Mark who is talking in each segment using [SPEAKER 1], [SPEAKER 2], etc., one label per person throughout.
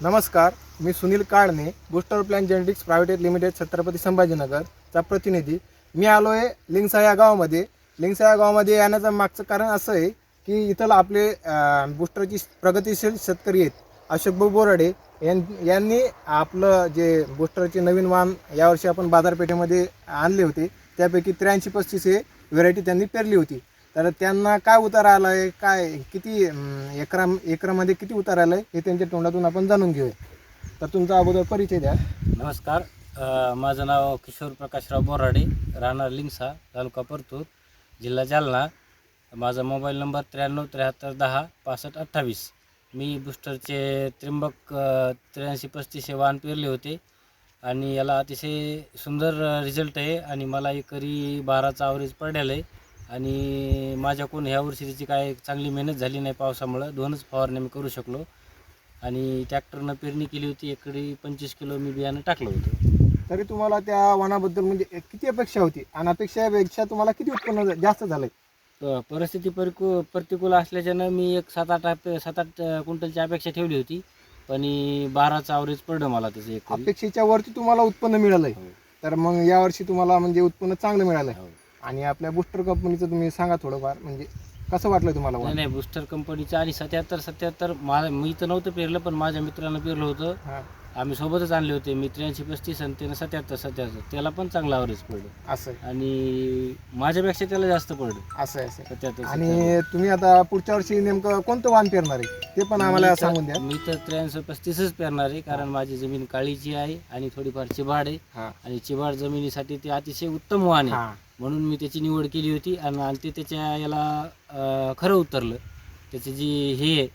[SPEAKER 1] नमस्कार मी Sunil Kalne booster plan genetics private limited Chhatrapati संभाजीनगरचा प्रतिनिधी. मी आलो आहे लिंगसा या गावामध्ये. लिंगसा या गावामध्ये येण्याचं मागचं कारण असं आहे की इथलं आपले बुस्टरची प्रगतिशील शेतकरी आहेत. अशोकभाऊ बोराडे यां- यांनी आपलं जे बुस्टरचे नवीन वाण यावर्षी आपण बाजारपेठेमध्ये आणले होते. त्यापैकी त्र्याऐंशी पस्तीस हे व्हेरायटी त्यांनी पेरली होती. तर त्यांना काय उतार आला आहे काय किती एकरा एकरामध्ये किती उतार आला आहे हे त्यांच्या तोंडातून आपण जाणून घेऊया. तर तुमचा अगोदर परिचय द्या.
[SPEAKER 2] नमस्कार. अ, माझं नाव किशोर प्रकाशराव बोराडे राहणार लिंगसा तालुका परतूर जिल्हा जालना. माझा मोबाईल नंबर त्र्याण्णव त्र्याहत्तर दहा पासष्ट अठ्ठावीस. मी बुस्टरचे त्र्यंबक त्र्याऐंशी पस्तीस हे वाहन पेरले होते आणि याला अतिशय सुंदर रिझल्ट आहे आणि मला एकरी बाराचा ॲव्हरेज पडलेला आहे. आणि माझ्याकडून ह्या वर्षी त्याची काय चांगली मेहनत झाली नाही पावसामुळं दोनच फवारण्या मी करू शकलो. आणि ट्रॅक्टरनं पेरणी केली होती एकरी पंचवीस किलो मी बियाणं टाकलं होतं.
[SPEAKER 1] तरी तुम्हाला त्या वाणाबद्दल म्हणजे एक किती अपेक्षा होती? आणि अपेक्षापेक्षा तुम्हाला किती उत्पन्न जास्त झालंय?
[SPEAKER 2] प- परिस्थिती परिकू प्रतिकूल असल्याच्यानं मी एक सात आठ सात आठ क्विंटलची अपेक्षा ठेवली होती. पण ही बाराचं ॲव्हरेज पडलं मला त्याचं एक
[SPEAKER 1] अपेक्षेच्या वरती तुम्हाला उत्पन्न मिळालंय. तर मग यावर्षी तुम्हाला म्हणजे उत्पन्न चांगलं मिळालंय.
[SPEAKER 2] हो.
[SPEAKER 1] आणि आपल्या बुस्टर कंपनीचं तुम्ही सांगा थोडंफार म्हणजे कसं वाटलं तुम्हाला
[SPEAKER 2] नाही
[SPEAKER 1] वाण?
[SPEAKER 2] नाही बुस्टर कंपनीचं आणि सत्याहत्तर सत्याहत्तर माझं मी तर नव्हतं पेरलं पण माझ्या मित्रानं पेरलं होतं
[SPEAKER 1] हा
[SPEAKER 2] आम्ही सोबतच आणले होते. मी त्र्याऐंशी पस्तीस आणि त्यानं सत्याहत्तर सत्याहत्तर. त्याला पण चांगलं ॲव्हरेज पडलं.
[SPEAKER 1] असं
[SPEAKER 2] आणि माझ्यापेक्षा त्याला जास्त पडलं.
[SPEAKER 1] असं आहे, असं आहे.
[SPEAKER 2] सत्याहत्तर.
[SPEAKER 1] आणि तुम्ही आता पुढच्या वर्षी नेमकं कोणतं वाण पेरणार आहे? ते पण आम्हाला सांगून द्या.
[SPEAKER 2] मी तर त्र्याऐंशी पस्तीसच पेरणार आहे कारण माझी जमीन काळीची आहे आणि थोडीफार चिबाड आहे.
[SPEAKER 1] हा.
[SPEAKER 2] आणि चिबाड जमिनीसाठी ते अतिशय उत्तम वाण आहे.
[SPEAKER 1] हा.
[SPEAKER 2] म्हणून मी त्याची निवड केली होती आणि आणि ते त्याच्या याला अं, खरं उतरलं. त्याची जी हे आहे,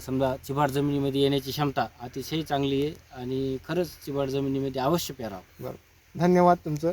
[SPEAKER 2] समजा चिबाड जमिनीमध्ये येण्याची क्षमता अतिशय चांगली आहे आणि खरंच चिबाड जमिनीमध्ये अवश्य पेरावं.
[SPEAKER 1] बरं. धन्यवाद तुमचं.